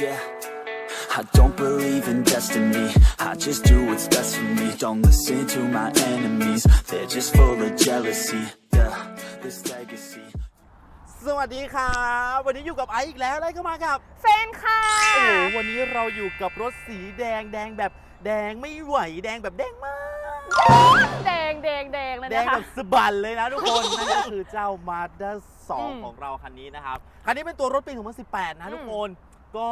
yeah. I don't believe in destiny. I just do what's best for me. Don't listen to my enemies. They're just full of jealousy. Yeah, this legacy. สวัสดีครับวันนี้อยู่กับไอซ์อีกแล้วได้เข้ามากับ เฟนค่ะ โอ้โหวันนี้เราอยู่กับรถสีแดงแดงแบบแดงไม่ไหวแดงแบบแดงมาก แดงแดงแดงเลยแดงนะคะแบบสะบันเลยนะทุกคน นั่นก็คือเจ้า Mazda อืม2ของเราคันนี้นะครับ คันนี้เป็นตัวรถปี 2018 นะทุกคน ก็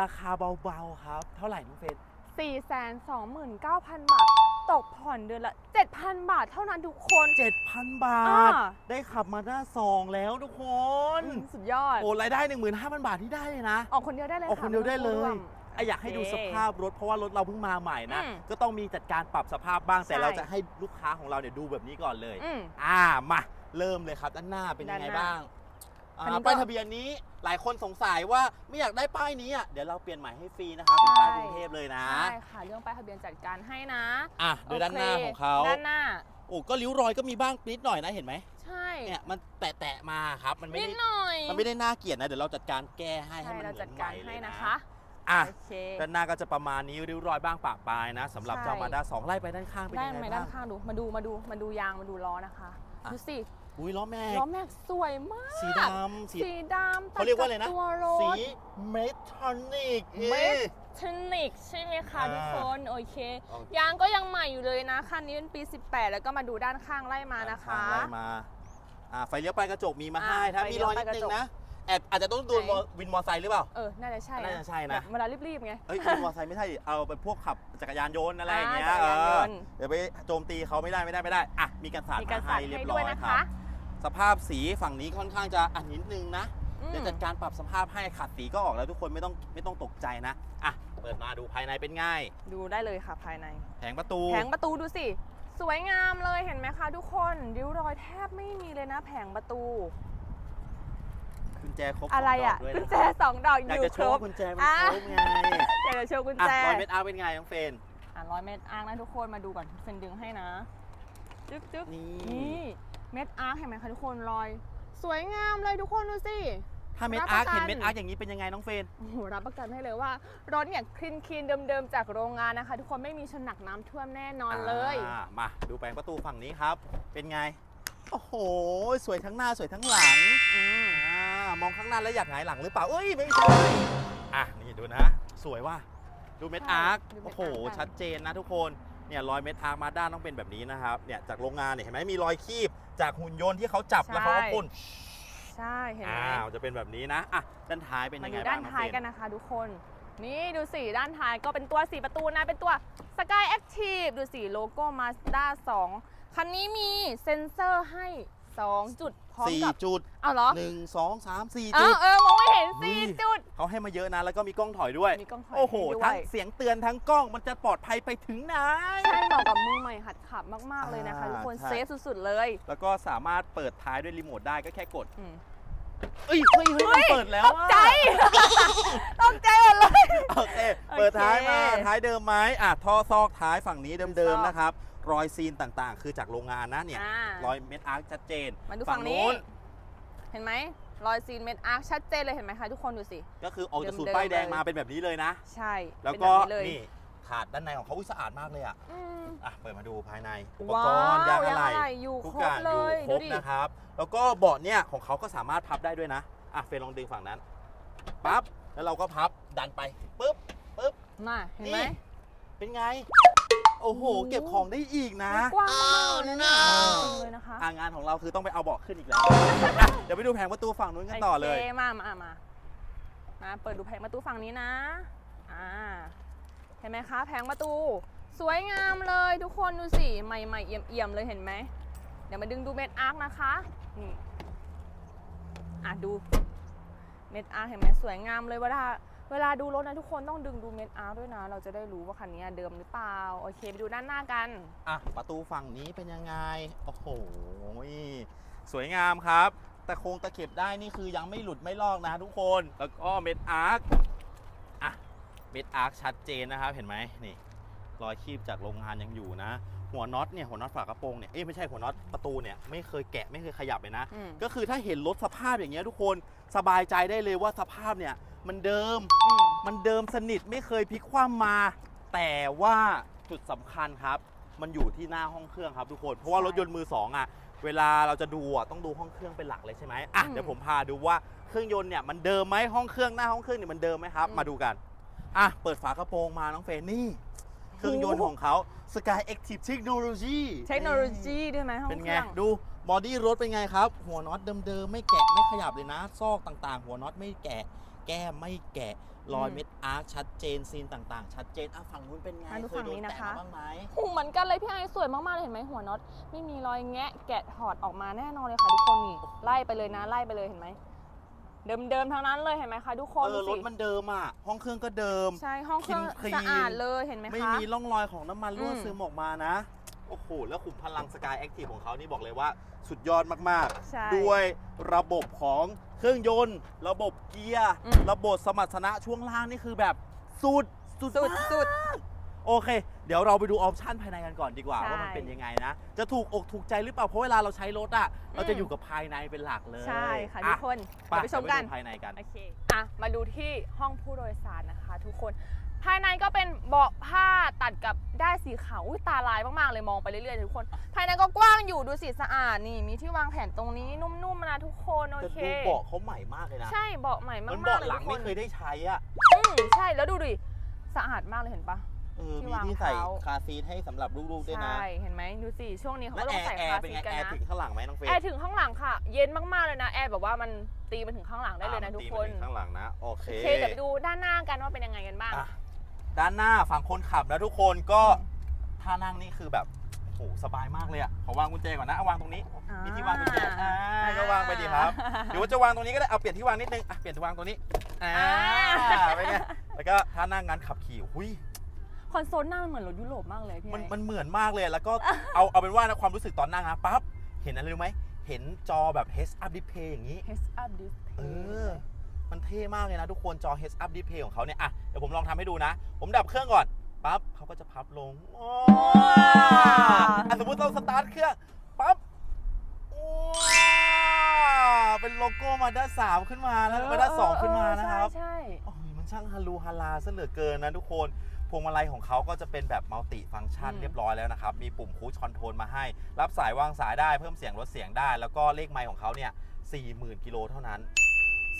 ราคาเบาๆครับ เท่าไหร่น้องเฟน4 2 9 0 0 0 บาท ตกผ่อนเดือนละ 7,000 บาทเท่านั้นทุกคน 7,000 บาอ่า ท ได้ขับมาด้า2แล้วทุกคนอืมสุดยอด โอ้รายได้ 15,000 บาทที่ได้เลยนะ ออกคนเดียวได้เลยออกคนเดียวได้เลไม่ยต้องร่วมอะอยากให้ดูสภาพรถเพราะว่ารถเราเพิ่งมาใหม่นะ อืมก็ต้องมีจัดการปรับสภาพบ้างแต่ใช่ เราจะให้ลูกค้าของเราเนี่ยดูแบบนี้ก่อนเลย อืม อ่ามาเริ่มเลยครับ ด้านหน้าเป็นยังไงด้านหน้า บ้าง อ่าอันนี้ก็ป้ายทะเบียนนี้หลายคนสงสัยว่าไม่อยากได้ป้ายนี้อะเดี๋ยวเราเปลี่ยนใหม่ให้ฟรีนะครับเป็นป้ายกรุงเทพเลยนะใช่ค่ะ เรื่องป้ายทะเบียนจัดการให้นะอะดูด้านหน้าโคของเขาด้านหน้า โอ้ก็ริ้วรอยก็มีบ้างนิดหน่อยนะเห็นไหมใช่เนี่ยมันแตะๆมาครับมันไม่นิดได้หน่อยมันไม่ได้น่าเกลียดนะเดี๋ยวเราจัดการแก้ให้ให้ใช่มันเราเหมืจัอดนใหการม่เลให้ยนะนะคะ อะโอเค ด้านหน้าก็จะประมาณนี้ริ้วรอยบ้างปะปลายนะสำหรับใช่ เจ้ามาด้าสองไล่ไปด้านข้างเป็นได้ยังไหมไงด้าบ้านง ข้างดู มาดู มาดู มาดูยาง มาดูล้อนะคะ อะ ดูสิ อุ้ยล้อแม็ก ล้อแม็กซ์สวยมาก สีดำสีสีดำตัดเขาเรียกว่าอะไรนะบตัวรถสีเมทัลนิกเมทนิกใช่ไหมคะอ่าทุกคนโอเค โอเค ยางก็ยังใหม่อยู่เลยนะ คันนี้เป็นปี 18 แล้วก็มาดูด้านข้างไล่มานะคะ ไล่มาอ่าไฟเลี้ยวไปลายกระจกมีมาอ่าให้ถ้าไฟมีเลี้ยวรอยนิดไปกระนึงจกนะแอบอาจจะต้องดูไหนวินมอไซค์หรือเปล่า เออ น่าจะใช่น่าจะใช่นะ แบบเวลารีบๆไง เอ้ยวินมอไซค์ไม่ใช่เอาเป็นพวกขับจักรยานยนต์อะไรอย่างเงี้ยอ่าจักรยานยนต์ เออเดี๋ยวไปโจมตีเขาไม่ได้ไม่ได้ไม่ได้อะมีกันสาดมีมาการให้สั่นเรียให้บร้ด้อวยยนะครัคะ บ สภาพสีฝั่งนี้ค่อนข้างจะอันนิดนึงนะอืมเดี๋ยวจัดการปรับสภาพให้ขัดสีก็ออกแล้วทุกคนไม่ต้องไม่ต้องตกใจนะอะเปิดมาดูภายในเป็นไง่าย ดูได้เลยค่ะภายใน แผงประตู แผงประตูดูสิ สวยงามเลยเห็นไหมคะทุกคนริ้วรอยแทบไม่มีเลยนะ แผงประตูกุญแจครบอะไรอะสงดกด้วยกุญนะแจสองดอกออยากยู่จะคโชรว์บกุญแจมันอะครบไงอยากจะโชว์กุญอะแจร้อยเมตรอาร์เป็นไงน้องเฟรนอะร้อยเม็ดอาร์คนะทุกคนมาดูก่อนเฟนดึงให้นะจึ๊บจึ๊บนี่นี่ เม็ดอาร์คเห็นไหมคะทุกคนรอย สวยงามเลยทุกคนดูสิ ถ้าเม็ดรับอาร์ประกันเห็นเม็ดอาร์อย่างนี้เป็นยังไงน้องเฟรนโอ้โหรับประกันให้เลยว่ารถเนี่ยคลีนคลีนเดิมๆจากโรงงานนะคะ ทุกคนไม่มีชนหนักน้ำท่วมแน่นอนเลยอ่ามาดูแผงประตูฝั่งนี้ครับ เป็นไง โอ้โห สวยทั้งหน้าสวยทั้งหลังอืมอ่ามองข้างหน้าแล้วอยากหงายหลังหรือเปล่า เอ้ยไม่ใช่อะนี่ดูนะ สวยว่ะดูเม็ดอาร์คดูเม็ดโอ้โหอาร์คกันชัดเจนนะทุกคน เนี่ยรอยเม็ดอาร์คมาด้านต้องเป็นแบบนี้นะครับเนี่ยจากโรงงานเนี่ยเห็นไหมมีรอยคีบจากหุ่นยนต์ที่เขาจับแล้วเขาก็พ่นใช่เห็นไหมอ้าวจะเป็นแบบนี้นะอะด้านท้ายเป็นมายังดูไงด้าบ้างนน้องท้ายเฟรกันนนะคะทุกคนนี่ดูสิด้านท้ายก็เป็นตัวสีประตูนะ เป็นตัว Sky Active ดูสิโลโก้ Mazda 2 คันนี้มีเซ็นเซอร์ให้ 2 จุดพร้อมสี่กับจุดอ้าวเหรอหนึ่งสองสามสี่เอจุอดเออมองไม่เห็ นอุ้ย4จุด เขาให้มาเยอะนะ แล้วก็มีกล้องถอยด้วยมีกล้องถอยโอ้โหให้ด้วทั้งยเสียงเตือนทั้งกล้องมันจะปลอดภัยไปถึงไหน ใช่เหมาะกับมือใหม่หัดขับมาก ๆ เลยนะคะอ่าทุกคนใช่ เซฟสุด ๆ เลยแล้วก็สามารถเปิดท้ายด้วยรีโมทได้ก็แค่กดอืมเอ้ยเฮ้ยเฮ้ยมันเปิดแล้วตกใจ ตกใจหมดเลย โอเค เปิดท้ายมา โอเคท้ายเดิมไหมอะ ท่อซอกท้ายฝั่งนี้เดิมซอกๆนะครับ รอยซีนต่างๆ คือจากโรงงานนะเนี่ย อ่ารอยเม็ดอาร์คชัดเจนมาดูฝั่งนี้ เห็นไหม รอยซีนเม็ดอาร์คชัดเจนเลยเห็นไหมคะทุกคนดูสิ ก็คือออกจากสูตรเดิมๆป้ายแดงเลยมาเป็นแบบนี้เลยนะ ใช่แล้วเป็นก็บบเลยนี่ขาดด้านในของเขาอุ๊ยสะอาดมากเลยอะอืมอะเปิดมาดูภายในอุปว้ากรณ์ยางวอะยางไรอะไหล่อยู่ทุกครอบย่างเลอยู่ยครดูบดินะครับ แล้วก็เบาะเนี่ยของเขาก็สามารถพับได้ด้วยนะอะเฟรนลองดึงฝั่งนั้นปั๊บแล้วเราก็พับดันไปปุ๊บปุ๊บมาเห็นไหมนี่เป็นไง โอ้โหโอ้โห เก็บของได้อีกนะ กว้างมากเลยนะอ้าวจริงเลยนะคะอ่างานของเราคือต้องไปเอาเบาะขึ้นอีกแล้วอะเดี๋ยวไปดูแผงประตูฝั่งนู้นกันต่อเลย โคมามามามา เปิดดูแผงประตูฝั่งนี้นะ อ่า เห็นไหมคะ แผงประตู สวยงามเลยทุกคนดูสิ ใหม่ๆเอี่ยมๆเลยเห็นไหม เดี๋ยวมาดึงดูเม็ดอาร์คนะคะนี่อะดู เม็ดอาร์คเห็นไหมสวยงามเลยเวลา เวลาดูรถนะทุกคนต้องดึงดูเม็ดอาร์คด้วยนะ เราจะได้รู้ว่าคันนี้เดิมหรือเปล่า โอเคไปดูด้านหน้ากัน อะ ประตูฝั่งนี้เป็นยังไง โอ้โห สวยงามครับ แต่โครงตะเข็บได้นี่คือยังไม่หลุดไม่ลอกนะทุกคน แล้วก็เม็ดอาร์คอะ เม็ดอาร์คชัดเจนนะครับ เห็นไหมนี่ รอยคีบจากโรงงานยังอยู่นะหัวน็อตเนี่ยหัวน็อตฝากระโปรงเนี่ยเอ้ยไม่ใช่หัวน็อตประตูเนี่ยไม่เคยแกะไม่เคยขยับเลยนะอืมก็คือถ้าเห็นรถสภาพอย่างเงี้ยทุกคนสบายใจได้เลยว่าสภาพเนี่ย มันเดิมอืมมันเดิมสนิทไม่เคยพลิกคว่ำมา แต่ว่าจุดสำคัญครับ มันอยู่ที่หน้าห้องเครื่องครับทุกคน เพราะว่ารถยนต์มือสองอะ เวลาเราจะดูอะต้องดูห้องเครื่องเป็นหลักเลยใช่ไหมอะอืมเดี๋ยวผมพาดูว่าเครื่องยนต์เนี่ยมันเดิมไหมห้องเครื่องหน้าห้องเครื่องเนี่ยมันเดิมไหมครับ อืม มาดูกัน อะเปิดฝากระโปรงมาน้องเฟรนนี่ เครื่องยนต์ของเขา Sky Active Technology เทคโนโลยีด้วยไหมห้องเป็นเคไง รื่อง ดูบอดี้รถเป็นไงครับ หัวน็อตเดิมๆ ไม่แกะ ไม่ขยับเลยนะ ซอกต่างๆ หัวน็อตไม่แกะ แก้มไม่แกะรอยอืมเม็ดอาร์คชัดเจนซีนต่างๆ ชัดเจนอะฝั่งนู้นเป็นไงมาดูเคยโดฝั่งนี้นนะแตะคะ มาบ้างไหมโอ้เหมือนกันเลยพี่ไอสวยมากๆเลยเห็นไหมหัวน็อตไม่มีรอยแงะแกะถอดออกมาแน่นอนเลยค่ะทุกคนนี่ไล่ไปเลยนะไล่ไปเลยเห็นไหมเดิมๆทั้งนั้นเลยเห็นไหมคะทุกคนเออดูรสิถมันเดิมอะ ห้องเครื่องก็เดิม ใช่ห้องเครื่องคลีนสะอาดเลยเห็นไหมคะ ไม่มีร่องรอยของน้ำมันรั่วอืม ซึมออกมานะ โอ้โห แล้วขุมพลังสกายแอคทีฟของเขานี่บอกเลยว่าสุดยอดมาก ใช่ ๆ ด้วยระบบของเครื่องยนต์ ระบบเกียร์ อืม ระบบสมรรถนะช่วงล่างนี่คือแบบสุด สุดสุดมาก สุด โอเค เดี๋ยวเราไปดูออปชันภายในกันก่อนดีกว่า ใช่ว่ามันเป็นยังไงนะ จะถูกอกถูกใจหรือเปล่า เพราะเวลาเราใช้รถอะ เราจะอืมอยู่กับภายในเป็นหลักเลยใช่ค่ะอ่ทุกคนไปเดี๋ยวไปชมกันเดี๋ยวดูภายในกัน โอเค อะ มาดูที่ห้องผู้โดยสารนะคะ ทุกคน ภายในก็เป็นเบาะผ้าตัดกับได้ายสีขาวอุ้ยตาลายมากๆเลยมองไปเรื่อยๆทุกคน ภายในก็กว้างอยู่ดูสิสะอาดนี่ มีที่วางแผ่นตรงนี้นุ่มๆนะทุกคนโอแต่เค ดูเบาะเขาใหม่มากเลยนะใช่เบาะใหม่เหมือนมากเบาะๆเลยหลัทุงกคไม่นเคยได้ใช้อะอืมใช่แล้วดูดิสะอาดมากเลยเห็นปะ เออที่มีวางที่ใส่เท้า คาร์ซีทให้สำหรับลูกๆด้วยนะ ใช่เห็นไหมดูสิช่วงนี้เขาแล้วก็แอต้องร์ใส่แอคาร์ร์เป็นซีไงทกันแอร์นะถึงข้างหลังไหมน้องเฟย์แอร์ถึงข้างหลังค่ะ เย็นมากๆเลยนะแอร์แบบว่ามันตีมาถึงข้างหลังได้เลยนะอ่าทุกมัคนตีมาถึงข้างหลังนะ โอเคโอเคเดี๋ยวไปดูด้านหน้ากันว่าเป็นยังไงกันบ้าง อะ ด้านหน้าฝั่งคนขับนะทุกคนก็ท่านั่งนี่คือแบบโอ้โหสบายมากเลยอะขอวางกุญแจก่อนนะเอาวางตรงนี้มีที่วางกุญแจอ่าก็วางไปดีครับหรือว่าจะวางตรงนี้ก็ได้เอาเปลี่ยนที่วางนิดนึงอะเปลี่ยนที่วางตรงนี้อ่าอ่าเป็นไงแล้วก็ท่านั่งงานขับขี่หุยคอนโซลหน้ามันเหมือนรถยุโรปมากเลยพี่มันไอ้มันเหมือนมากเลยแล้วก็เอาเอาเป็นว่านะความรู้สึกตอนนั่งนะปั๊บเห็นอะไรรู้ไหมเห็นจอแบบ heads up display อย่างนี้ Heads up display เออ มันเท่มากเลยนะทุกคนจอ heads up display ของเขาเนี่ยอะเดี๋ยวผมลองทำให้ดูนะ ผมดับเครื่องก่อนปั๊บเขาก็จะพับลงอ๋ออะสมมติเราสตาร์ทเครื่องปั๊บว้าวเป็นโลโก้มาด้าสามขึ้นมาแล้วมาด้าสองขึ้นมานะครับใช่โอ้ยมันช่างฮารูฮาราซะเหลือเกินนะทุกคนพวงมาลัยของเขาก็จะเป็นแบบมัลติฟัง c t ชันอืมเรียบร้อยแล้วนะครับ มีปุ่มคูชคอนโทรลมาให้ รับสายวางสายได้เพิ่มเสียงลดเสียงได้ แล้วก็เลขไมล์ของเขาเนี่ย40,000 กิโลเท่านั้น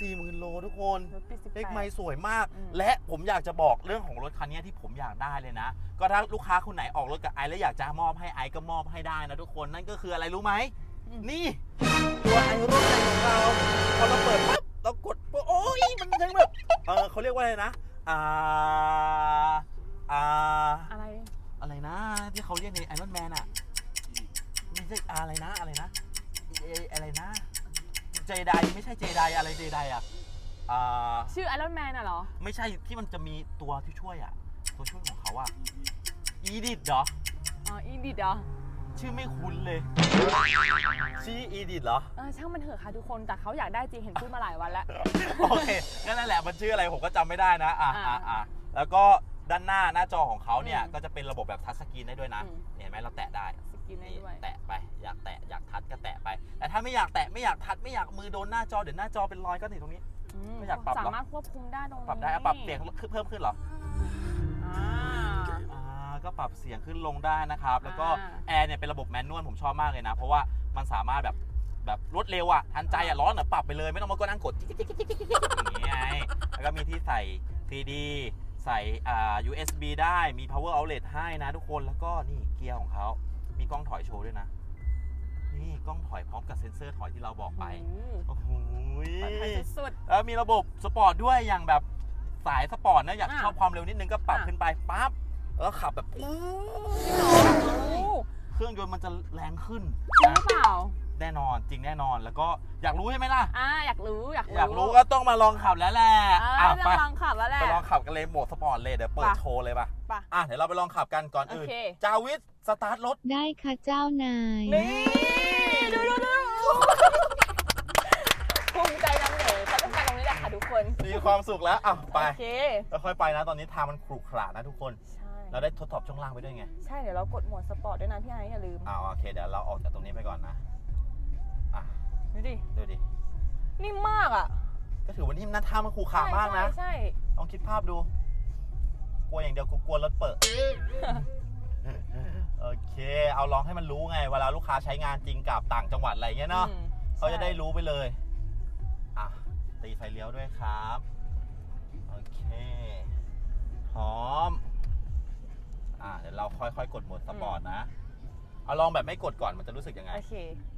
40,000 โลทุกคน รถปีสิบเลแปขดไมล์สวยมาก อืม และผมอยากจะบอกเรื่องของรถคันนี้ที่ผมอยากได้เลยนะ ก็ถ้าลูกค้าคนไหนออกรถกับไอซ์แล้วอยากจะมอบให้ไอซ์ก็มอบให้ได้นะทุกคน นั่นก็คืออะไรรู้ไหมนี่ตัวไอรถของเราพอเราเปิดปั๊บเรากดปุ๊บโอ้ยมันทั้งแบบเออเขาเรียกว่าอะไรนะอ่าอ่าอะไร อะไรนะ ที่เขาเรียกในไอรอนแมนอะไม่ใช่อะไรนะอะไรนะเออะไรนะ เจไดไม่ใช่เจไดอะไรเจไดอะอ่าชื่อไอรอนแมนอะเหรอ ไม่ใช่ที่มันจะมีตัวที่ช่วยอะตัวช่วยของเขาอะอีดิทเหรอ อ๋อ อีดิดเหรอชื่อไม่คุ้นเลยชื่ออีดิทเหรอ เออช่างมันเถอะค่ะทุกคน แต่เขาอยากได้จริงเห็นพูดมาหลายวันแล้ว โอเคก็นั่นแหละมันชื่ออะไรผมก็จำไม่ได้นะอะอ่าอะอะแล้วก็ด้านหน้าหน้าจอของเขาเนี่ย อืมก็จะเป็นระบบแบบทัชสกรีนได้ด้วยนะ อืม เห็นไหมเราแตะได้ส กินได้ด้วย แตะไปอยากแตะอยากทัชก็แตะไป แต่ถ้าไม่อยากแตะไม่อยากทัชไม่อยากมือโดนหน้าจอเดี๋ยวหน้าจอเป็นรอยก็นี่ตรงนี้มไม่อยากปรับเหรอ สามารถควบคุมได้ตรงนี้ปรับได้อะปรับเสียงขึ้นเพิ่มขึ้นเหรออ่า อ่าก็ปรับเสียงขึ้นลงได้นะครับ แล้วก็อ่า แอร์เนี่ยเป็นระบบแมนนวลผมชอบมากเลยนะ เพราะว่ามันสามารถแบบแบบรวดเร็วอะทันใจอะร้อนอะปรับไปเลยไม่ต้องมาก็นั่งกดจิ๊กจิ๊กจิ๊กจิ๊กจิ๊กอย่างนี้ไงแล้วก็มีที่ใส่ CD ใส่อ่า USB ได้มี power outlet ให้นะทุกคนแล้วก็นี่เกียร์ของเขา มีกล้องถอยโชว์ด้วยนะ นี่กล้องถอยพร้อมกับเซ็นเซอร์ถอยที่เราบอกไปอืมโอ้โหปลอดภัยสุด แล้วมีระบบสปอร์ตด้วยอย่างแบบสายสปอร์ตนะอยากอะชอบความเร็วนิดนึงก็ปรับอะ ขึ้นไปปั๊บแล้วขับแบบๆจริงเหรอโอ้เครื่องยนต์มันจะแรงขึ้นจริงหรือเปล่า แน่นอนจริงแน่นอนแล้วก็อยากรู้ใช่ไหมล่ะ อ่าอยากรู้อยากรู้อยากรู้ก็ต้องมาลองขับแล้วแหละอ่าอะจะไปลองขับแล้วแหละ ไปลองขับกันเลยโหมดสปอร์ตเลยเดี๋ยวเปิดไป โชว์เลยป่ะไป อะเดี๋ยวเราไปลองขับกันก่อนอื่นโอเค จาวิสสตาร์ทรถได้ค่ะเจ้านาย นี่ดูดูดูภูมิใจนำเหนือเขาต้องการตรงนี้แหละค่ะทุกคนมีความสุขแล้วอะไปโอเคแล้วค่อยไปนะตอนนี้ทางมันขรุขระนะทุกคน ใช่เราได้ทดสอบช่วงล่างไปด้วยไงใช่เดี๋ยวเรากดโหมดสปอร์ตด้วยนะพี่ไอ้อย่าลืม อ่าโอเคเดี๋ยวเราออกจากตรงนี้ไปก่อนนะอะ ดูดิ ดูดิ นิ่มมากอะก็ก็ถือว่านิ่มนะท่ามันคูขามากนะ ใช่ใช่ลองคิดภาพดู กลัวอย่างเดียวกูกลัวรถเปิด โอเค เอาลองให้มันรู้ไง เวลาลูกค้าใช้งานจริงกับต่างจังหวัดอะไรเงี้ยเนาะอืมเขาจะได้ใช่รู้ไปเลย อะ ตีไฟเลี้ยวด้วยครับ โอเค พร้อม อะ เดี๋ยวเราค่อยๆ กดโหมดสปอร์ตนะ เอาลองแบบไม่กดก่อนมันจะรู้สึกยังไง โอเคอะ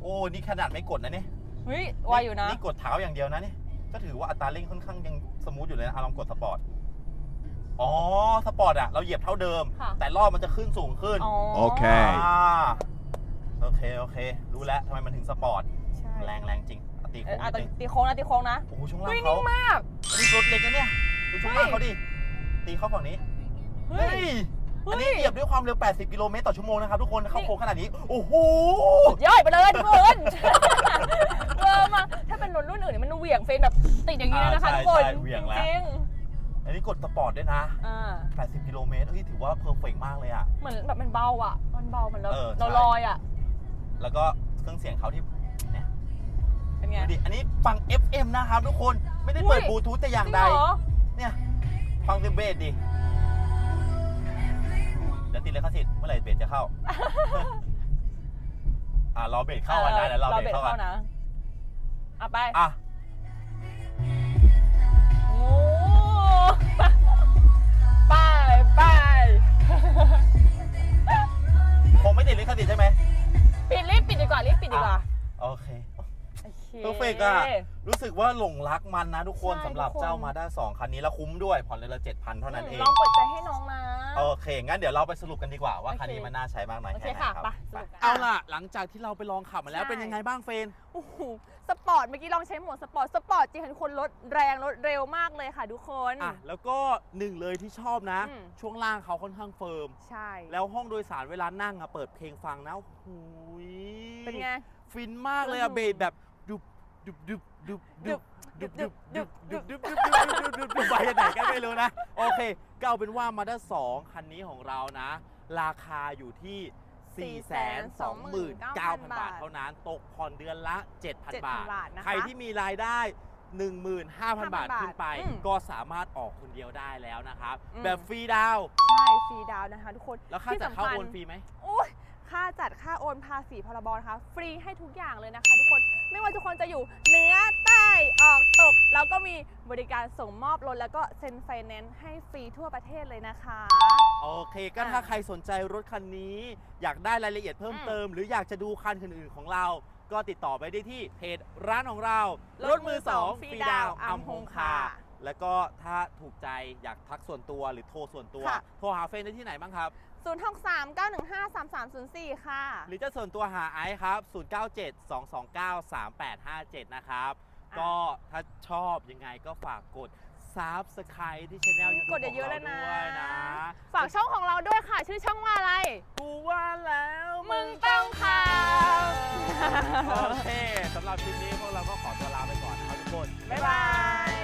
โอ้นี่ขนาดไม่กดนะเนี่ยเฮ้ยไวอยู่นะ นี่กดเท้าอย่างเดียวนะนี่ก็ถือว่าอัตราเร่งค่อนข้างยังสมูทอยู่เลยนะอะลองกดสปอร์ตอ๋อสปอร์ตอะเราเหยียบเท่าเดิม ค่ะ แต่รอบมันจะขึ้นสูงขึ้นอ๋อโอเคอ่าโอเคโอเค รู้แล้วทำไมมันถึงสปอร์ตใช่แรงแรงจริงอะตีเอโค้องอะนิดนึงตีโค้งนะตีโค้งนะโอ้โหช่วงล่าเฮ้ยงเขานิ่งมากอันนี้รถเล็กนะเนี่ยดูช่วงล่างเฮ้ยเขาดิตีเข้าฝั่งนี้เฮ้ย อันนี้เหยียบด้วยความเร็ว 80 กิโลเมตรต่อชั่วโมงนะครับทุกคนเข้าโค้งขนาดนี้ โอ้โห ย่อยไปเลยทุกคนเวอร์มากถ้าเป็นรถรุ่นอื่นเนี่ยมันเหวี่ยงเฟรนแบบติดอย่างนี้เลยนะคะอ่าทุกคนใช่ใช่เหวี่ยงแล้ว จริงอันนี้กดสปอร์ตด้วยนะ ๆอ่า80 กิโลเมตรเฮ้ยถือว่าเพอร์เฟกมากเลยอะเหมือนแบบมันเบาอะ มันเบาเหมือนเราเออใช่ เราลอยอะแล้วก็เครื่องเสียงเขาที่เนี่ยเป็นไง ดูดิอันนี้ฟัง FM นะครับทุกคนไม่ได้เปิดอุ้ย บลูทูธแต่อย่างจริงใดเหรอเนี่ยฟังเสียงเบสดิเดี๋ ยวติดเลยคสิทธิ์เมื่อไหร่เบสจะเข้า อ่ารอเบสเข้ากันนะเดี๋ยวรอเบสเข้ากันนะอะไปอะโอ้ไปไปคงไม่ติดลิขสิทธิ์ใช่ไหมปิดรีบปิดดีกว่ารีบปิดดีกว่าโอเคโอเคเพอร์เฟกอะรู้สึกว่าหลงรักมันนะทุกคนใช่สำหรับทุกคนเจ้ามาด้า2คันนี้แล้วคุ้มด้วยผ่อนเลยละ7,000เท่านั้นเองลองเปิดใจให้น้องนะโอ เค งั้นเดี๋ยวเราไปสรุปกันดีกว่าว่าโอเค คันนี้มันน่าใช้มากน้อยโอเคแค่ไหนค่ะครับไปสรุปกันเอาล่ะ หลังจากที่เราไปลองขับมาแล้วใช่เป็นยังไงบ้างเฟรน โอ้โหสปอร์ตเมื่อกี้ลองใช้โหมดสปอร์ต สปอร์ตจริงๆทุกคนรถแรงรถเร็วมากเลยค่ะทุกคน อะ แล้วก็หนึ่งเลยที่ชอบนะ อืม ช่วงล่างเขาค่อนข้างเฟิร์ม ใช่ แล้วห้องโดยสารเวลานั่งอะเปิดเพลงฟังนะโอ้โหยเป็นไง ฟินมากเลยอะอืมเบสแบบดุบดุบดุบดุบดุบดุบดุบดุบดุบดุบดุบดุบดุบดุบดุบไปไหนก็ไม่รู้นะ โอเค ก็เอาเป็นว่ามาด้า2คันนี้ของเรานะ ราคาอยู่ที่ 429,000 บาท เท่านั้น ตกผ่อนเดือนละ 7,000 บาทบาทนะคะใครที่มีรายได้ 15,000 บาทขึ้นไปอืมก็สามารถออกคนเดียวได้แล้วนะครับอืมแบบฟรีดาวน์ใช่ ฟรีดาวน์นะคะทุกคน แล้วค่าที่จัดสำเข้าคัญโอนฟรีไหมโอ้ย ค่าจัดค่าโอนภาษีพรบนะคะฟรีให้ทุกอย่างเลยนะคะ ทุกคนไม่ว่าทุกคนจะอยู่เหนือใต้ออกตกแล้วก็มีบริการส่งมอบรถแล้วก็เซ็นไฟแนนซ์ให้ฟรีทั่วประเทศเลยนะคะ โอเค ก็อะถ้าใครสนใจรถคันนี้ อยากได้รายละเอียดเพิ่มอืมเติม หรืออยากจะดูคันอื่นๆของเรา ก็ติดต่อไปได้ที่เพจร้านของเรา รรถถมืมืออสสอองงฟรีฟรีดาดาววอัมอัมพพงงคาคาแล้วก็ถ้าถูกใจอยากทักส่วนตัวหรือโทรส่วนตัว ค่ะ โทรหาเฟรนได้ที่ไหนบ้างครับ 0 6 3 9 1 5 3 3 0 4 ค่ะ หรือจะส่วนตัวหาไอซ์ครับ 0972293857 นะครับอะก็ถ้าชอบยังไงก็ฝากกด Subscribe ที่ช anel YouTube กดเยอะๆเลยนะของราด้วยนะ ฝากช่องของเราด้วยค่ะ ชื่อช่องว่าอะไร กูว่าแล้วมึงต้องข่าวโอเคสำหรับคลิปนี้พวกเราก็ขอตัวลาไปก่อนนะครับทุกคน บ๊ายบาย